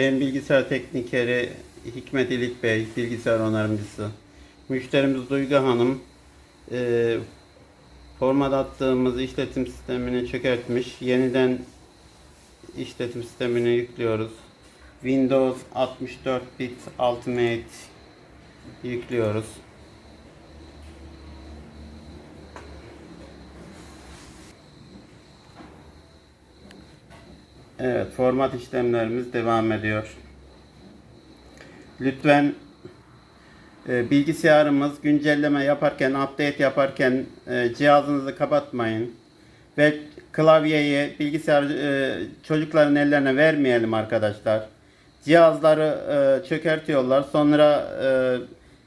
Ben bilgisayar teknikeri Hikmet İlik Bey, bilgisayar onarımcısı. Müşterimiz Duygu Hanım e, format attığımız işletim sistemini çökertmiş. Yeniden işletim sistemini yüklüyoruz. Windows 64 bit Ultimate yüklüyoruz. Evet, format işlemlerimiz devam ediyor. Lütfen e, bilgisayarımız güncelleme yaparken, update yaparken e, cihazınızı kapatmayın. Ve klavyeyi bilgisayar e, çocukların ellerine vermeyelim arkadaşlar. Cihazları e, çökertiyorlar. Sonra e,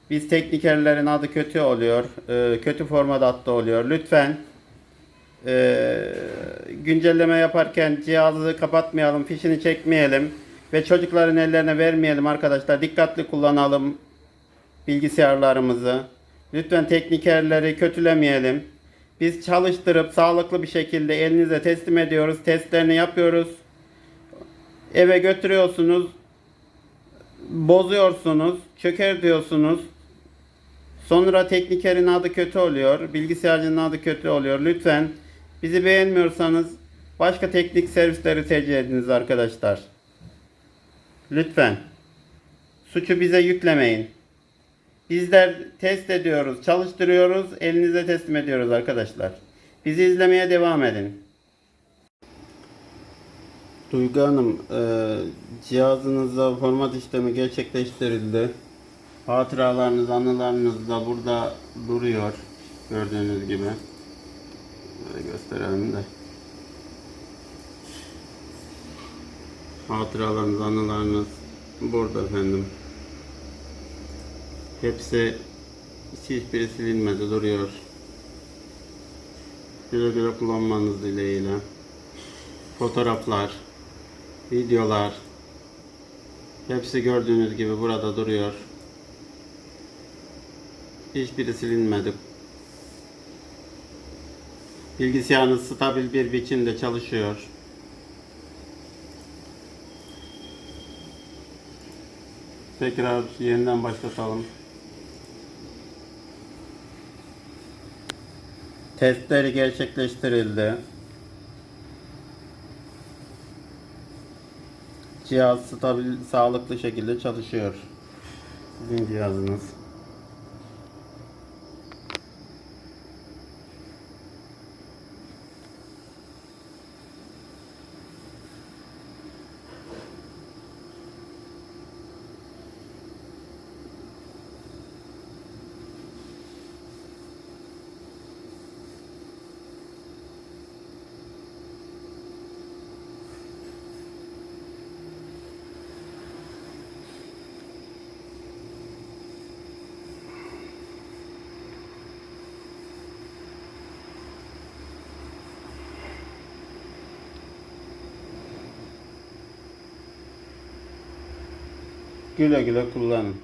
biz teknikerlerin adı kötü oluyor. E, kötü format attı oluyor. Lütfen e, güncelleme yaparken cihazı kapatmayalım, fişini çekmeyelim ve çocukların ellerine vermeyelim arkadaşlar. Dikkatli kullanalım bilgisayarlarımızı. Lütfen teknikerleri kötülemeyelim. Biz çalıştırıp sağlıklı bir şekilde elinize teslim ediyoruz. Testlerini yapıyoruz. Eve götürüyorsunuz. Bozuyorsunuz. Çöker diyorsunuz. Sonra teknikerin adı kötü oluyor. Bilgisayarcının adı kötü oluyor. Lütfen bizi beğenmiyorsanız başka teknik servisleri tercih ediniz arkadaşlar. Lütfen. Suçu bize yüklemeyin. Bizler test ediyoruz, çalıştırıyoruz, elinize teslim ediyoruz arkadaşlar. Bizi izlemeye devam edin. Duygu Hanım, e, cihazınızda format işlemi gerçekleştirildi. Hatıralarınız, anılarınız da burada duruyor. Gördüğünüz gibi. Gösterelim de. Hatıralarınız, anılarınız burada efendim. Hepsi hiçbiri silinmedi duruyor. Güle güle kullanmanız dileğiyle. Fotoğraflar, videolar hepsi gördüğünüz gibi burada duruyor. Hiçbiri silinmedi. Bilgisayarınız stabil bir biçimde çalışıyor. Tekrar yeniden başlatalım. Testleri gerçekleştirildi. Cihaz stabil, sağlıklı şekilde çalışıyor. Sizin cihazınız. Güle güle kullanın.